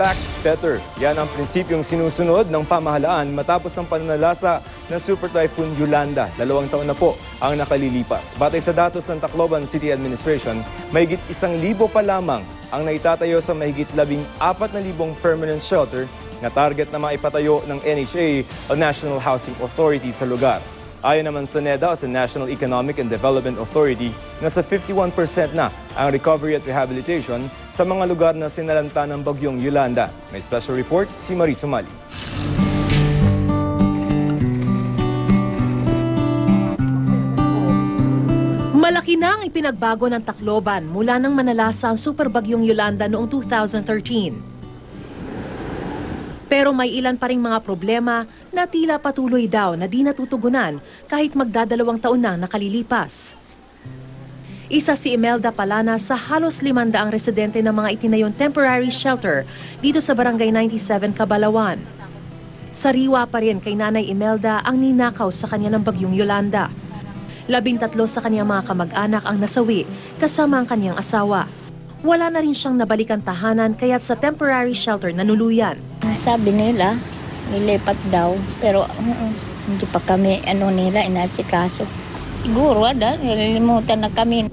back better. Yan ang prinsipyong sinusunod ng pamahalaan matapos ang pananalasa ng Super Typhoon Yolanda. Dalawang taon na po ang nakalilipas. Batay sa datos ng Tacloban City Administration, mahigit isang libo pa lamang ang naitatayo sa mahigit labing apat na libong permanent shelter na target na maipatayo ng NHA o National Housing Authority sa lugar. Ayon naman sa NEDA o sa National Economic and Development Authority, nasa 51% na ang recovery at rehabilitation sa mga lugar na sinalanta ng bagyong Yolanda. May special report si Marie Sumali. Malaki na ang ipinagbago ng Tacloban mula nang manalasa ang superbagyong Yolanda noong 2013. Pero may ilan pa ring mga problema na tila patuloy daw na di natutugunan kahit magdadalawang taon na nakalilipas. Isa si Imelda Palana sa halos limandaang residente ng mga itinayong temporary shelter dito sa Barangay 97, Kabalawan. Sariwa pa rin kay Nanay Imelda ang ninakaw sa kanya ng bagyong Yolanda. Labing tatlo sa kanyang mga kamag-anak ang nasawi kasama ang kanyang asawa. Wala na rin siyang nabalikan tahanan kaya't sa temporary shelter nanuluyan. Sabi nila, nilipat daw. Pero uh, hindi pa kami, ano nila, inasikaso. Siguro, ada, nililimutan na kami.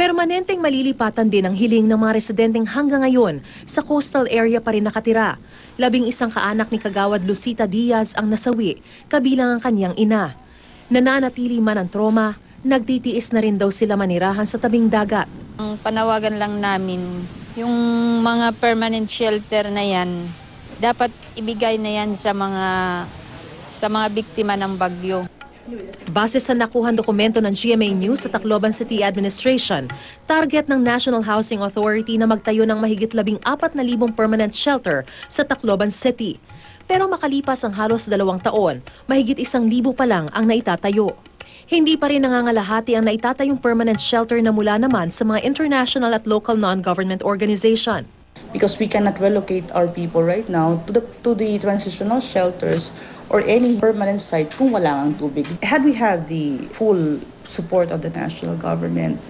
Permanenteng malilipatan din ang hiling ng mga residenteng hanggang ngayon sa coastal area pa rin nakatira. Labing isang kaanak ni Kagawad Lucita Diaz ang nasawi, kabilang ang kanyang ina. Nananatili man ang trauma, nagtitiis na rin daw sila manirahan sa tabing dagat. Ang panawagan lang namin, yung mga permanent shelter na yan, dapat ibigay na yan sa mga sa mga biktima ng bagyo. Base sa nakuhan dokumento ng GMA News sa Tacloban City Administration, target ng National Housing Authority na magtayo ng mahigit labing apat na libong permanent shelter sa Tacloban City. Pero makalipas ang halos dalawang taon, mahigit isang libo pa lang ang naitatayo. Hindi pa rin nangangalahati ang naitatayong permanent shelter na mula naman sa mga international at local non-government organization. Because we cannot relocate our people right now to the to the transitional shelters or any permanent site kung wala ang tubig. Had we had the full support of the national government,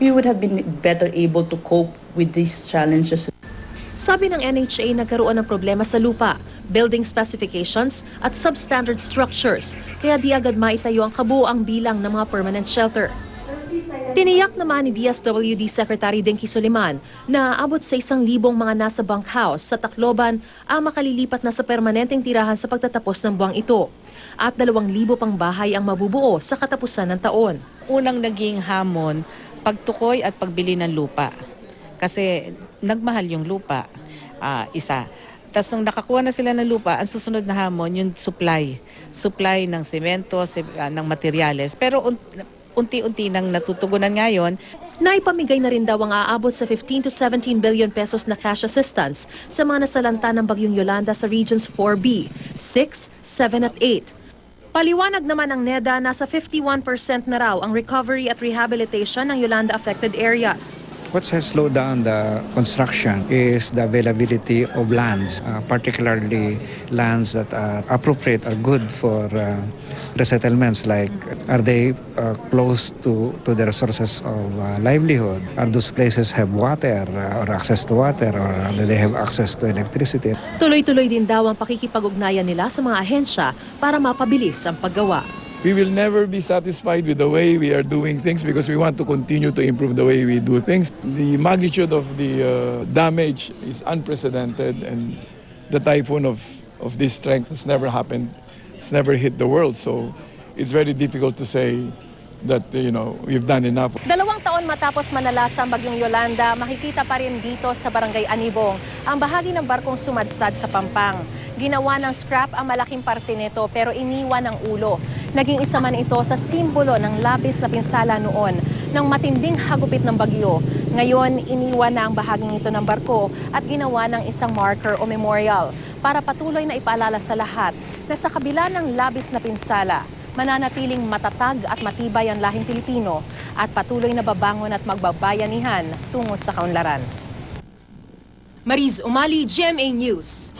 we would have been better able to cope with these challenges. Sabi ng NHA nagkaroon ng problema sa lupa, building specifications at substandard structures, kaya di agad maitayo ang kabuoang bilang ng mga permanent shelter. Tiniyak naman ni DSWD Secretary Denki Soliman na aabot sa isang libong mga nasa bunkhouse sa Tacloban ang makalilipat na sa permanenteng tirahan sa pagtatapos ng buwang ito. At dalawang libo pang bahay ang mabubuo sa katapusan ng taon. unang naging hamon, pagtukoy at pagbili ng lupa. Kasi nagmahal yung lupa, ah, isa. Tapos nung nakakuha na sila ng lupa, ang susunod na hamon, yung supply. Supply ng semento, si- ah, ng materyales. Pero unti-unti nang natutugunan ngayon, Naipamigay na rin daw ang aabot sa 15 to 17 billion pesos na cash assistance sa mga nasalanta ng Bagyong Yolanda sa Regions 4B, 6, 7 at 8. Paliwanag naman ng NEDA na sa 51% na raw ang recovery at rehabilitation ng Yolanda-affected areas. What has slowed down the construction is the availability of lands, uh, particularly lands that are appropriate or good for uh, resettlements. Like, are they uh, close to, to the resources of uh, livelihood? Are those places have water uh, or access to water or do they have access to electricity? Tuloy-tuloy din daw ang pakikipag-ugnayan nila sa mga ahensya para mapabilis ang paggawa. We will never be satisfied with the way we are doing things because we want to continue to improve the way we do things. The magnitude of the uh, damage is unprecedented and the typhoon of, of this strength has never happened. It's never hit the world. So it's very difficult to say that, you know, we've done enough. Dalawang taon matapos manalasa ang bagyong Yolanda, makikita pa rin dito sa Barangay Anibong ang bahagi ng barkong sumadsad sa Pampang. Ginawa ng scrap ang malaking parte nito pero iniwan ang ulo. Naging isa man ito sa simbolo ng labis na pinsala noon ng matinding hagupit ng bagyo. Ngayon, iniwan na ang bahaging ito ng barko at ginawa ng isang marker o memorial para patuloy na ipaalala sa lahat na sa kabila ng labis na pinsala, mananatiling matatag at matibay ang lahing Pilipino at patuloy na babangon at magbabayanihan tungo sa kaunlaran. Mariz Umali, GMA News.